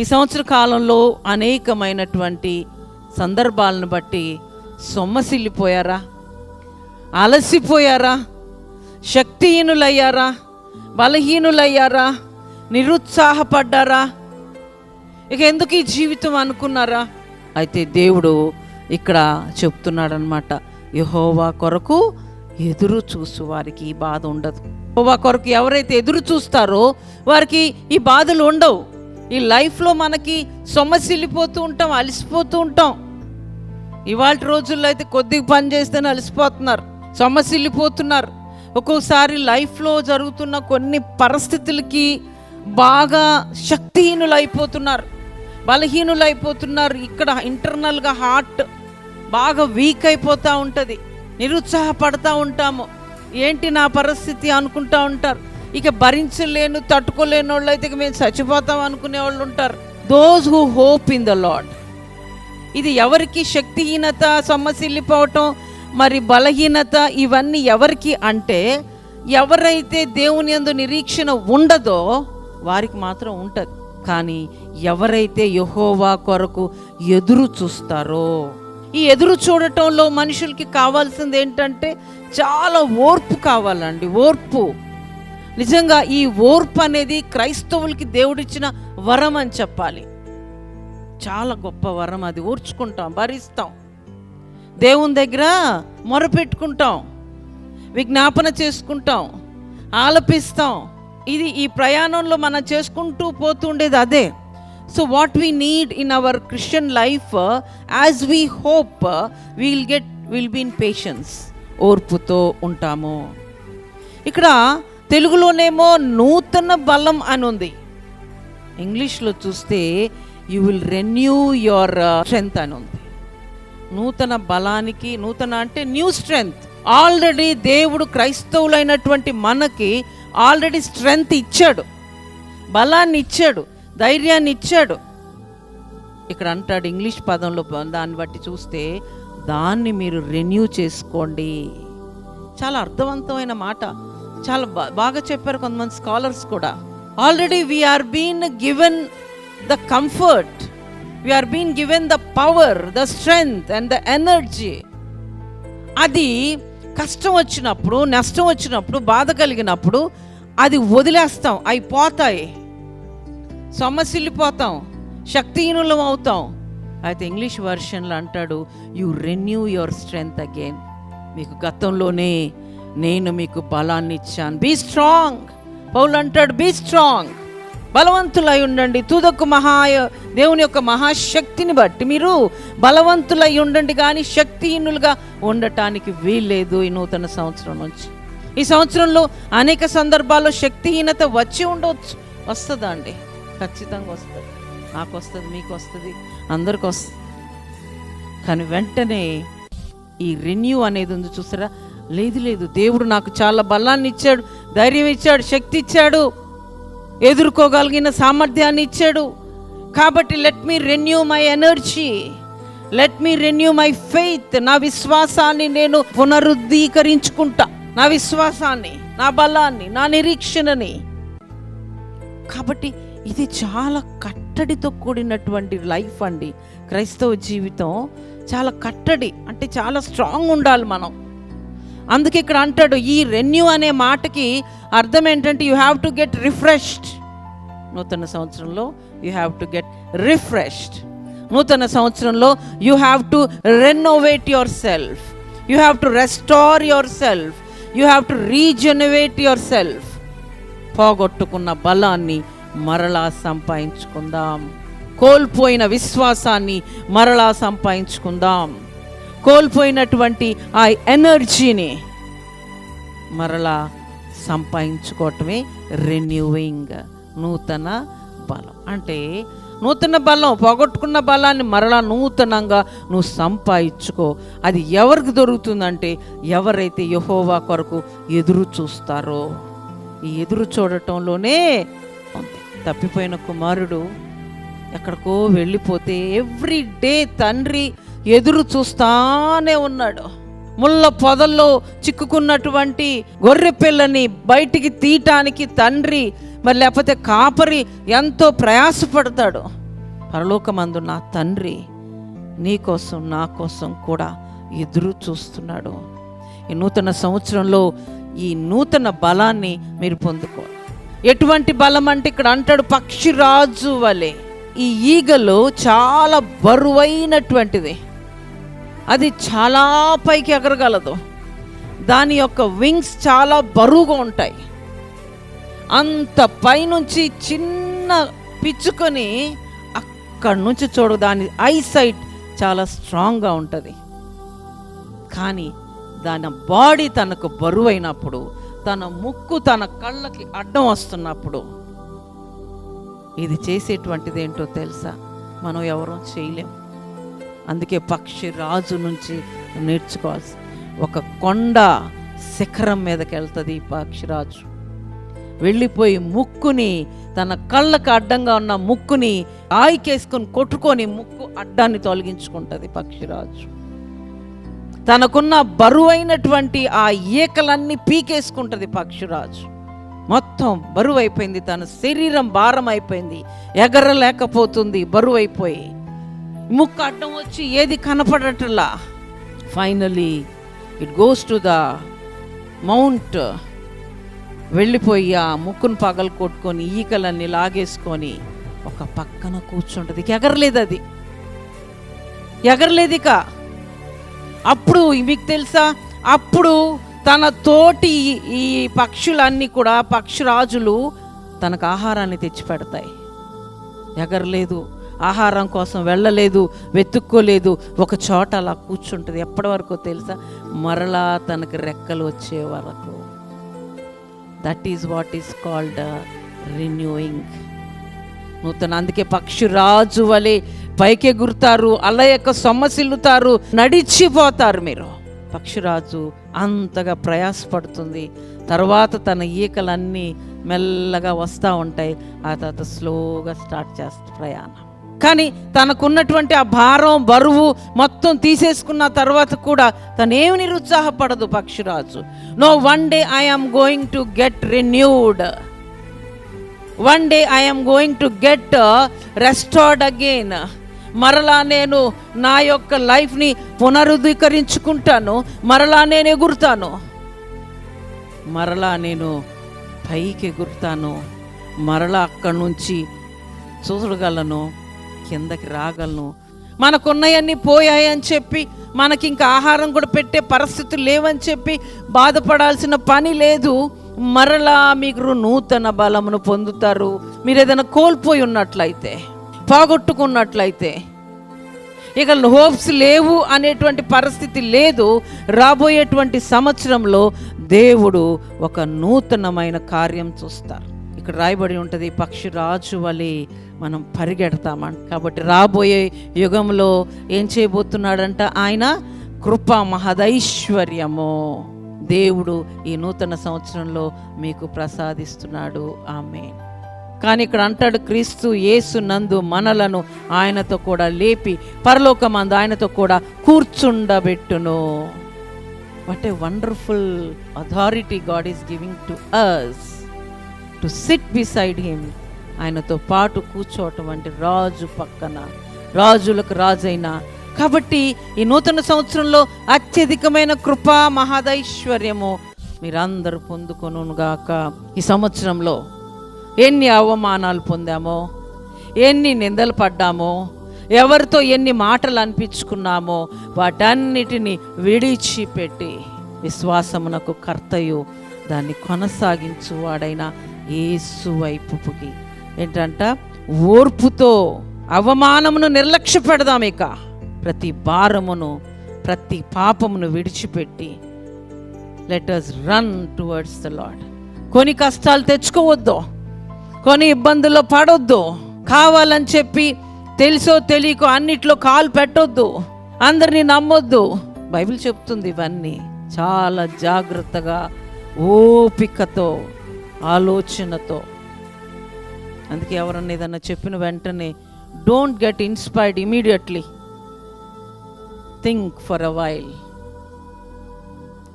ఈ సంవత్సర కాలంలో అనేకమైనటువంటి సందర్భాలను బట్టి సొమ్మసిల్లిపోయారా? అలసిపోయారా? శక్తిహీనులయ్యారా? బలహీనులయ్యారా? నిరుత్సాహపడ్డారా? ఇక ఎందుకు ఈ జీవితం అనుకున్నారా? అయితే దేవుడు ఇక్కడ చెప్తున్నాడనమాట యహోవా కొరకు ఎదురు చూసు వారికి ఈ బాధ ఉండదు. యహోవా కొరకు ఎవరైతే ఎదురు చూస్తారో వారికి ఈ బాధలు ఉండవు. ఈ లైఫ్లో మనకి సొమ్మసిల్లిపోతూ ఉంటాం అలసిపోతూ ఉంటాం. ఇవాళ రోజుల్లో అయితే కొద్దిగా పని చేస్తేనే అలసిపోతున్నారు సొమ్మసిల్లిపోతున్నారు. ఒక్కోసారి లైఫ్లో జరుగుతున్న కొన్ని పరిస్థితులకి బాగా శక్తిహీనులు అయిపోతున్నారు బలహీనులు అయిపోతున్నారు ఇక్కడ ఇంటర్నల్గా హార్ట్ బాగా వీక్ అయిపోతూ ఉంటుంది నిరుత్సాహపడతా ఉంటాము. ఏంటి నా పరిస్థితి అనుకుంటా ఉంటారు. ఇక భరించలేను తట్టుకోలేని వాళ్ళు అయితే మేము చచ్చిపోతాం అనుకునే వాళ్ళు ఉంటారు. Those who hope in the Lord ఇది ఎవరికి శక్తిహీనత సొమ్మసిల్లిపోవటం మరి బలహీనత ఇవన్నీ ఎవరికి అంటే ఎవరైతే దేవుని యందు నిరీక్షణ ఉండదో వారికి మాత్రం ఉంటుంది. కానీ ఎవరైతే యహోవా కొరకు ఎదురు చూస్తారో ఈ ఎదురు చూడటంలో మనుషులకి కావాల్సింది ఏంటంటే చాలా ఓర్పు కావాలండి ఓర్పు. నిజంగా ఈ ఓర్పు అనేది క్రైస్తవులకి దేవుడిచ్చిన వరం అని చెప్పాలి. చాలా గొప్ప వరం అది. ఓర్చుకుంటాం భరిస్తాం. దేవుని దగ్గర మొరపెట్టుకుంటాం. విజ్ఞాపన చేసుకుంటాం. ఆలపిస్తాం. ఇది ఈ ప్రయాణంలో మనం చేసుకుంటూ పోతుండేది అదే. So what we need in our Christian life as we hope will get will be in patience ఓర్పుతో ఉంటాము. ఇక్కడ తెలుగులోనేమో నూతన బలం అని ఉంది ఇంగ్లీష్లో చూస్తే you will renew your strength అని ఉంది నూతన బలానికి నూతన అంటే న్యూ స్ట్రెంగ్త్ ఆల్రెడీ దేవుడు క్రైస్తవులైనటువంటి మనకి ఆల్రెడీ స్ట్రెంగ్త్ ఇచ్చాడు. బలాన్ని ఇచ్చాడు ధైర్యాన్ని ఇచ్చాడు. ఇక్కడ అంటాడు ఇంగ్లీష్ పదంలో దాన్ని బట్టి చూస్తే దాన్ని మీరు రెన్యూ చేసుకోండి. చాలా అర్థవంతమైన మాట. చాలా బాగా చెప్పారు కొంతమంది స్కాలర్స్ కూడా. Already we are been given the comfort we are been given the power the strength and the energy అది కష్టం వచ్చినప్పుడు నష్టం వచ్చినప్పుడు బాధ కలిగినప్పుడు అది వదిలేస్తాం. అవి పోతాయి. సొమ్మసిల్లిపోతాం శక్తిహీనులం అవుతాం. అయితే ఇంగ్లీష్ వర్షన్లో అంటాడు you renew your strength again మీకు గతంలోనే నేను మీకు బలాన్ని ఇచ్చాను బీ స్ట్రాంగ్ పౌలు అంటాడు బీ స్ట్రాంగ్ బలవంతులై ఉండండి. తుదకు మహాయ దేవుని యొక్క మహాశక్తిని బట్టి మీరు బలవంతులై ఉండండి. కానీ శక్తిహీనులుగా ఉండటానికి వీల్లేదు ఈ నూతన సంవత్సరం నుంచి. ఈ సంవత్సరంలో అనేక సందర్భాల్లో శక్తిహీనత వచ్చి ఉండవచ్చు వస్తుందా అండి? ఖచ్చితంగా వస్తుంది. నాకు వస్తుంది మీకు వస్తుంది అందరికి వస్తుంది. కానీ వెంటనే ఈ రెన్యూ అనేది ఉంది చూసారా? లేదు లేదు. దేవుడు నాకు చాలా బలాన్ని ఇచ్చాడు ధైర్యం ఇచ్చాడు శక్తి ఇచ్చాడు ఎదుర్కోగలిగిన సామర్థ్యాన్ని ఇచ్చాడు. కాబట్టి let me renew my energy let me renew my faith నా విశ్వాసాన్ని నేను పునరుద్ధీకరించుకుంటా. నా విశ్వాసాన్ని నా బలాన్ని నా నిరీక్షణని. కాబట్టి ఇది చాలా కట్టడితో కూడినటువంటి లైఫ్ అండి. క్రైస్తవ జీవితం చాలా కట్టడి అంటే చాలా స్ట్రాంగ్ ఉండాలి మనం. అందుకే ఇక్కడ అంటాడు ఈ రెన్యూ అనే మాటకి అర్థం ఏంటంటే you have to get refreshed నూతన సంవత్సరంలో you have to get refreshed నూతన సంవత్సరంలో you have to renovate yourself you have to restore yourself you have to regenerate yourself పోగొట్టుకున్న బలాన్ని మరలా సంపాదించుకుందాం. కోల్పోయిన విశ్వాసాన్ని మరలా సంపాదించుకుందాం. కోల్పోయినటువంటి ఆ ఎనర్జీని మరలా సంపాదించుకోవటమే రెన్యూవింగ్ నూతన బలం. అంటే నూతన బలం పోగొట్టుకున్న బలాన్ని మరలా నూతనంగా నువ్వు సంపాదించుకో. అది ఎవరికి దొరుకుతుందంటే ఎవరైతే యహోవా కొరకు ఎదురు చూస్తారో. ఈ ఎదురు చూడటంలోనే ఉంది తప్పిపోయిన కుమారుడు ఎక్కడికో వెళ్ళిపోతే ఎవ్రీ డే తండ్రి ఎదురు చూస్తానే ఉన్నాడు. ముళ్ళ పొదల్లో చిక్కుకున్నటువంటి గొర్రె పిల్లని బయటికి తీయటానికి తండ్రి మరి లేకపోతే కాపరి ఎంతో ప్రయాసపడతాడు. పరలోకమందు నా తండ్రి నీ కోసం నా కోసం కూడా ఎదురు చూస్తున్నాడు. ఈ నూతన సంవత్సరంలో ఈ నూతన బలాన్ని మీరు పొందుకోవాలి. ఎటువంటి బలం అంటే ఇక్కడ అంటాడు పక్షిరాజు వలె. ఈ ఈగలు చాలా బరువైనటువంటిది. అది చాలా పైకి ఎగరగలదు. దాని యొక్క వింగ్స్ చాలా బరువుగా ఉంటాయి. అంత పైనుంచి చిన్న పిచ్చుకొని అక్కడి నుంచి చూడు దాని ఐసైట్ చాలా స్ట్రాంగ్గా ఉంటుంది. కానీ దాని బాడీ తనకు బరువైనప్పుడు తన ముక్కు తన కళ్ళకి అడ్డం వస్తున్నప్పుడు ఇది చేసేటువంటిది ఏంటో తెలుసా? మనం ఎవరూ చేయలేం. అందుకే పక్షి రాజు నుంచి నేర్చుకోవాల్సి ఒక కొండ శిఖరం మీదకి వెళ్తుంది ఈ పక్షిరాజు వెళ్ళిపోయి ముక్కుని తన కళ్ళకు అడ్డంగా ఉన్న ముక్కుని ఆయికేసుకొని కొట్టుకొని ముక్కు అడ్డాన్ని తొలగించుకుంటుంది పక్షిరాజు తనకున్న బరువైనటువంటి ఆ ఈకలన్నీ పీకేసుకుంటుంది పక్షిరాజు మొత్తం బరువు అయిపోయింది తన శరీరం భారం అయిపోయింది ఎగరలేకపోతుంది బరువు అయిపోయి ముక్కు అడ్డం వచ్చి ఏది కనపడటలా? Finally it goes to the mount వెళ్ళిపోయి ఆ ముక్కును పగలు కొట్టుకొని ఈకలన్నీ లాగేసుకొని ఒక పక్కన కూర్చుంటుంది. ఎగరలేదు అది. ఎగరలేదు ఇక. అప్పుడు మీకు తెలుసా? అప్పుడు తన తోటి ఈ పక్షులన్నీ కూడా పక్షిరాజులు తనకు ఆహారాన్ని తెచ్చి పెడతాయి ఎగరలేదు. ఆహారం కోసం వెళ్ళలేదు వెతుక్కోలేదు. ఒక చోట అలా కూర్చుంటుంది. ఎప్పటి వరకు తెలుసా? మరలా తనకు రెక్కలు వచ్చే వరకు. That is what is called renewing నూతన అందుకే పక్షి రాజు వలె పైకెగురుతారు అలయక సొమ్మసిల్లుతారు నడిచిపోతారు మీరు. పక్షిరాజు అంతగా ప్రయాసపడుతుంది. తర్వాత తన ఈకలన్నీ మెల్లగా వస్తూ ఉంటాయి. ఆ తర్వాత స్లోగా స్టార్ట్ చేస్తుంది ప్రయాణం. కానీ తనకున్నటువంటి ఆ భారం బరువు మొత్తం తీసేసుకున్న తర్వాత కూడా తనేమి నిరుత్సాహపడదు పక్షిరాజు. No one day I'm going to get renewed one day I'm going to get restored again మరలా నేను నా యొక్క లైఫ్ని పునరుద్ధీకరించుకుంటాను. మరలా నేను ఎగురుతాను. మరలా నేను పైకి ఎగురుతాను మరలా అక్కడి నుంచి చూడగలను. కిందకి రాగలను. మనకున్నాయన్నీ పోయాయని చెప్పి మనకి ఇంకా ఆహారం కూడా పెట్టే పరిస్థితులు లేవని చెప్పి బాధపడాల్సిన పని లేదు. మరలా మీరు నూతన బలమును పొందుతారు. మీరు ఏదైనా కోల్పోయి ఉన్నట్లయితే పోగొట్టుకున్నట్లయితే ఇక హోప్స్ లేవు అనేటువంటి పరిస్థితి లేదు. రాబోయేటువంటి సంవత్సరంలో దేవుడు ఒక నూతనమైన కార్యం చూస్తారు. ఇక్కడ రాయబడి ఉంటుంది పక్షి రాజు వలె మనం పరిగెడతామంట కాబట్టి రాబోయే యుగంలో ఏం చేయబోతున్నాడంట ఆయన? కృప మహదైశ్వర్యము. దేవుడు ఈ నూతన సంవత్సరంలో మీకు ప్రసాదిస్తున్నాడు. ఆమె కానీ ఇక్కడ అంటాడు క్రీస్తు యేసు నందు మనలను ఆయనతో కూడా లేపి పరలోకమందు ఆయనతో కూడా కూర్చుండబెట్టును. What a wonderful authority God is giving to us to sit beside him ఆయనతో పాటు కూర్చోవటం అంటే రాజు పక్కన రాజులకు రాజైన. కాబట్టి ఈ నూతన సంవత్సరంలో అత్యధికమైన కృపా మహాదైశ్వర్యము మీరందరూ పొందుకొనుగాక ఈ సంవత్సరంలో ఎన్ని అవమానాలు పొందామో ఎన్ని నిందలు పడ్డామో ఎవరితో ఎన్ని మాటలు అనిపించుకున్నామో వాటన్నిటిని విడిచిపెట్టి విశ్వాసమునకు కర్తయు దాన్ని కొనసాగించువాడైనా ఏసు వైపుకి ఏంటంట? ఓర్పుతో అవమానమును నిర్లక్ష్య పెడదాం ఇక. ప్రతి భారమును ప్రతి పాపమును విడిచిపెట్టి. Let us run towards the Lord కొన్ని కష్టాలు తెచ్చుకోవద్దు. కొన్ని ఇబ్బందుల్లో పడొద్దు. కావాలని చెప్పి తెలుసో తెలియకో అన్నిట్లో కాలు పెట్టొద్దు. అందరినీ నమ్మొద్దు. బైబిల్ చెప్తుంది ఇవన్నీ. చాలా జాగ్రత్తగా ఓపికతో. ఆలోచనతో. అందుకే ఎవరన్నా ఏదన్నా చెప్పిన వెంటనే don't get inspired immediately think for a while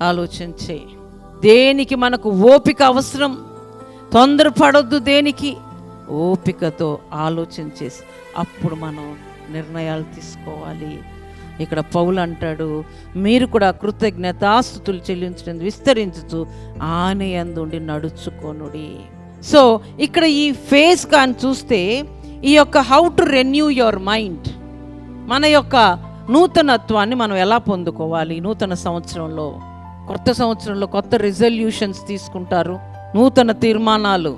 ఆలోచించే దేనికి మనకు ఓపిక అవసరం? తొందరపడొద్దు దేనికి? ఓపికతో ఆలోచన చేసి అప్పుడు మనం నిర్ణయాలు తీసుకోవాలి. ఇక్కడ పౌలు అంటాడు మీరు కూడా కృతజ్ఞతాస్థుతులు చెల్లించడం విస్తరించుతూ ఆనయందుండి నడుచుకొనుడి. సో ఇక్కడ ఈ ఫేస్ కానీ చూస్తే ఈ యొక్క how to renew your mind మన యొక్క నూతనత్వాన్ని మనం ఎలా పొందుకోవాలి? నూతన సంవత్సరంలో కొత్త సంవత్సరంలో కొత్త రిజల్యూషన్స్ తీసుకుంటారు నూతన తీర్మానాలు.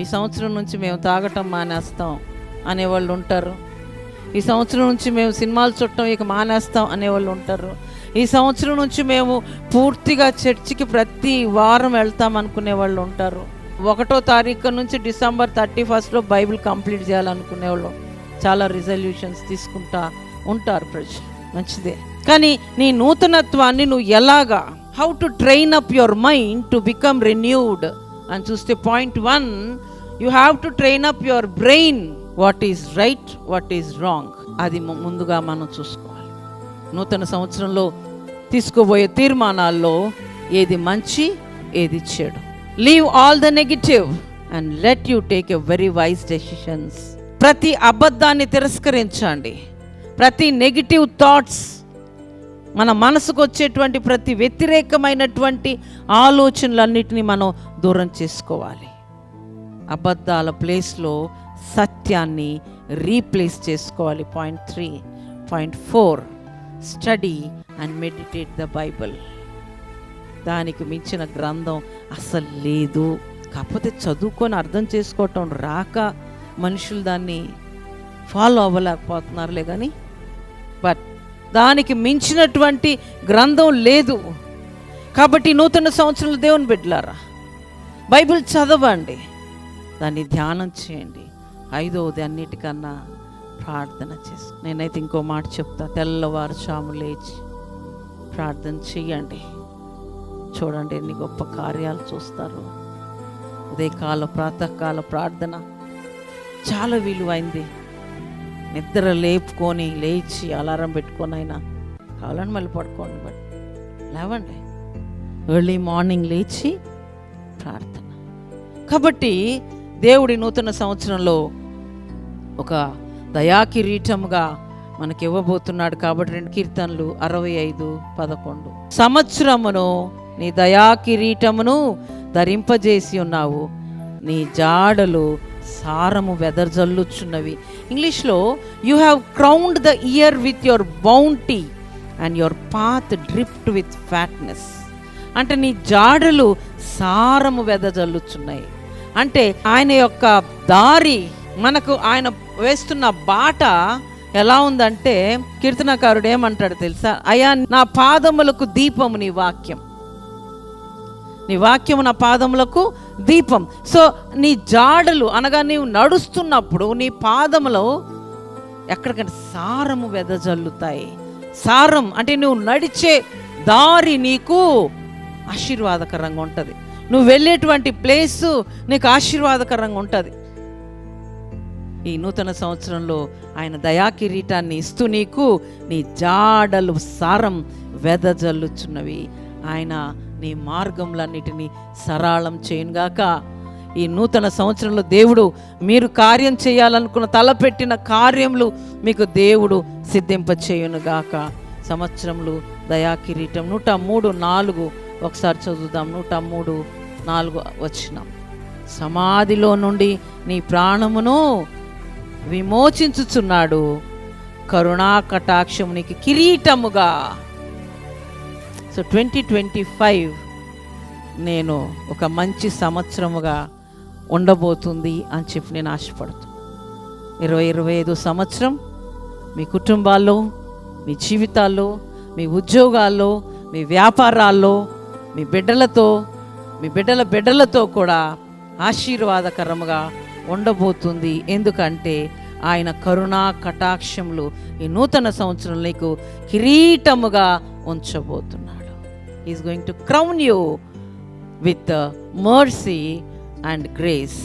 ఈ సంవత్సరం నుంచి మేము తాగటం మానేస్తాం అనేవాళ్ళు ఉంటారు. ఈ సంవత్సరం నుంచి మేము సినిమాలు చూడటం ఇక మానేస్తాం అనేవాళ్ళు ఉంటారు. ఈ సంవత్సరం నుంచి మేము పూర్తిగా చర్చికి ప్రతి వారం వెళ్తాం అనుకునే వాళ్ళు ఉంటారు. ఒకటో తారీఖు నుంచి డిసెంబర్ థర్టీ ఫస్ట్లో బైబిల్ కంప్లీట్ చేయాలనుకునే వాళ్ళు చాలా రిజల్యూషన్స్ తీసుకుంటా ఉంటారు ప్రజలు. మంచిదే. కానీ నీ నూతనత్వాన్ని నువ్వు ఎలాగా how to train up your mind to become renewed అని చూస్తే point one you have to train up your brain what is right what is wrong అది ముందుగా మనం చూసుకోవాలి. నూతన సంవత్సరంలో తీసుకోబోయే తీర్మానాల్లో ఏది మంచి ఏది చెడు? Leave all the negative and let you take a very wise decisions ప్రతి అబద్ధాన్ని తిరస్కరించండి. ప్రతి నెగిటివ్ థాట్స్ మన మనసుకు వచ్చేటువంటి ప్రతి వ్యతిరేకమైనటువంటి ఆలోచనలన్నిటిని మనం దూరం చేసుకోవాలి. అబద్ధాల ప్లేస్లో సత్యాన్ని రీప్లేస్ చేసుకోవాలి. Point three. Point four. Study and meditate the Bible. దానికి మించిన గ్రంథం అసలు లేదు. కాకపోతే చదువుకొని అర్థం చేసుకోవటం రాక మనుషులు దాన్ని ఫాలో అవ్వలేకపోతున్నారులే కానీ బట్ దానికి మించినటువంటి గ్రంథం లేదు. కాబట్టి నూతన సంవత్సరంలో దేవుని బిడ్డలారా బైబిల్ చదవండి. దాన్ని ధ్యానం చేయండి. ఐదవది అన్నిటికన్నా ప్రార్థన చేసి నేనైతే ఇంకో మాట చెప్తా. తెల్లవారుజాము లేచి ప్రార్థన చెయ్యండి చూడండి ఎన్ని గొప్ప కార్యాలు చూస్తారు. ఉదయకాల ప్రాతకాల ప్రార్థన చాలా విలువైంది. నిద్ర లేపుకొని లేచి అలారం పెట్టుకొని అయినా కావాలని మళ్ళీ పడుకోండి బట్ లేవండి. ఎర్లీ మార్నింగ్ లేచి ప్రార్థన. కాబట్టి దేవుడి నూతన సంవత్సరంలో ఒక దయాకిరీటముగా మనకి ఇవ్వబోతున్నాడు కాబట్టి రెండు కీర్తనలు అరవై ఐదు పదకొండు. సంవత్సరమును నీ దయాకిరీటమును ధరింపజేసి ఉన్నావు. నీ జాడలు సారము వెదర్జల్లుచున్నవి ఇంగ్లీష్లో you have crowned the year with your bounty and your path dripped with fatness అంటే నీ జాడలు సారము వెదజల్లుచున్నాయి. అంటే ఆయన యొక్క దారి మనకు ఆయన వేస్తున్న బాట ఎలా ఉందంటే కీర్తనకారుడు ఏమంటాడు తెలుసా? అయా నా పాదములకు దీపము నీ వాక్యం. నీ వాక్యము నా పాదములకు దీపం. సో నీ జాడలు అనగా నీవు నడుస్తున్నప్పుడు నీ పాదములో ఎక్కడికంటే సారము వెదజల్లుతాయి. సారం అంటే నువ్వు నడిచే దారి నీకు ఆశీర్వాదకరంగా ఉంటుంది. నువ్వు వెళ్ళేటువంటి ప్లేసు నీకు ఆశీర్వాదకరంగా ఉంటుంది. ఈ నూతన సంవత్సరంలో ఆయన దయా కిరీటాన్ని ఇస్తూ నీకు నీ జాడలు సారం వెదజల్లుచున్నవి. ఆయన నీ మార్గములన్నిటినీ సరళం చేయనుగాక. ఈ నూతన సంవత్సరంలో దేవుడు మీరు కార్యం చేయాలనుకున్న తలపెట్టిన కార్యములు మీకు దేవుడు సిద్ధింప చేయునుగాక సంవత్సరములు దయా కిరీటం నూట మూడు నాలుగు. ఒకసారి చదువుదాం. నూట మూడు నాలుగు వచ్చిన. సమాధిలో నుండి నీ ప్రాణమును విమోచించుచున్నాడు. కరుణా కటాక్షము నీకు కిరీటముగా. సో ట్వంటీ ట్వంటీ ఫైవ్ నేను ఒక మంచి సంవత్సరముగా ఉండబోతుంది అని చెప్పి నేను ఆశపడుతున్నాను ఇరవై ఇరవై ఐదు సంవత్సరం మీ కుటుంబాల్లో మీ జీవితాల్లో మీ ఉద్యోగాల్లో మీ వ్యాపారాల్లో మీ బిడ్డలతో మీ బిడ్డల బిడ్డలతో కూడా ఆశీర్వాదకరముగా ఉండబోతుంది. ఎందుకంటే ఆయన కరుణా కటాక్షములు ఈ నూతన సంవత్సరం నీకు కిరీటముగా ఉంచబోతున్నాడు. Is going to crown you with mercy and grace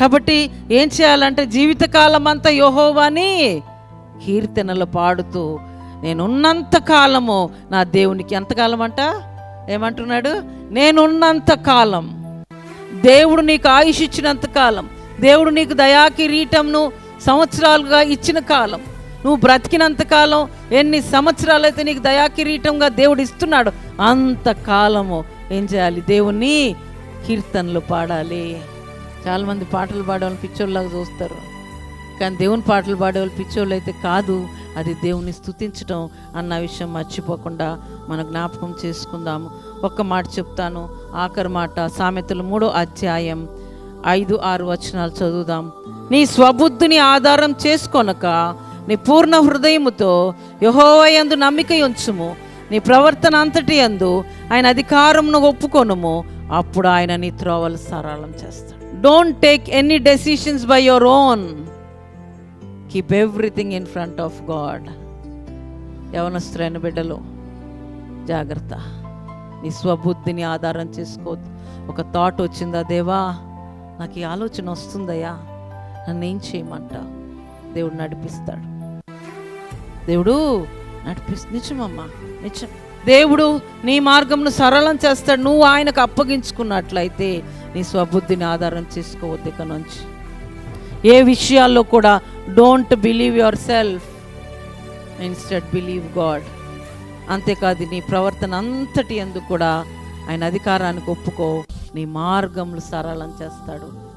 కాబట్టి ఏం చేయాలంటే జీవితకాలం అంతా యోహోవాని కీర్తనలు పాడుతూ నేనున్నంత కాలము నా దేవునికి ఎంతకాలం అంట ఏమంటున్నాడు? నేనున్నంత కాలం దేవుడు నీకు ఆయుష్ ఇచ్చినంత కాలం దేవుడు నీకు దయా కిరీటంను సంవత్సరాలుగా ఇచ్చిన కాలం నువ్వు బ్రతికినంత కాలం ఎన్ని సంవత్సరాలైతే నీకు దయా కిరీటంగా దేవుడు ఇస్తున్నాడు అంత కాలము ఏం చేయాలి? దేవుణ్ణి కీర్తనలు పాడాలి. చాలామంది పాటలు పాడేవాళ్ళని పిచ్చోళ్ళలాగా చూస్తారు. కానీ దేవుని పాటలు పాడేవాళ్ళు పిచ్చోళ్ళు అయితే కాదు. అది దేవుని స్థుతించడం అన్న విషయం మర్చిపోకుండా మన జ్ఞాపకం చేసుకుందాము. ఒక్క మాట చెప్తాను. ఆఖరి మాట సామెతలు మూడో అధ్యాయం ఐదు ఆరు వచనాలు చదువుదాం. నీ స్వబుద్ధిని ఆధారం చేసుకొనక నీ పూర్ణ హృదయముతో యహోవయందు నమ్మిక ఉంచుము. నీ ప్రవర్తన అంతటి యందు ఆయన అధికారంను ఒప్పుకొనుము. అప్పుడు ఆయన నీ త్రోవలు సరళం చేస్తాడు. Don't take any decisions by your own keep everything in front of God యవనస్తులైన బిడ్డలు జాగ్రత్త. నీ స్వబుద్ధిని ఆధారం చేసుకోవద్దు ఒక థాట్ వచ్చిందా దేవా నాకు ఈ ఆలోచన వస్తుందయ్యా. నన్ను ఏం చేయమంట? దేవుడు నడిపిస్తాడు. దేవుడు నడిపిస్తు నిజమమ్మా నిజం. దేవుడు నీ మార్గంను సరళం చేస్తాడు. నువ్వు ఆయనకు అప్పగించుకున్నట్లయితే నీ స్వబుద్ధిని ఆధారం చేసుకోవద్దు ఇక నుంచి ఏ విషయాల్లో కూడా don't believe yourself instead believe God అంతేకాదు నీ ప్రవర్తన అంతటి ఎందుకు కూడా ఆయన అధికారానికి ఒప్పుకో నీ మార్గములు సరళం చేస్తాడు.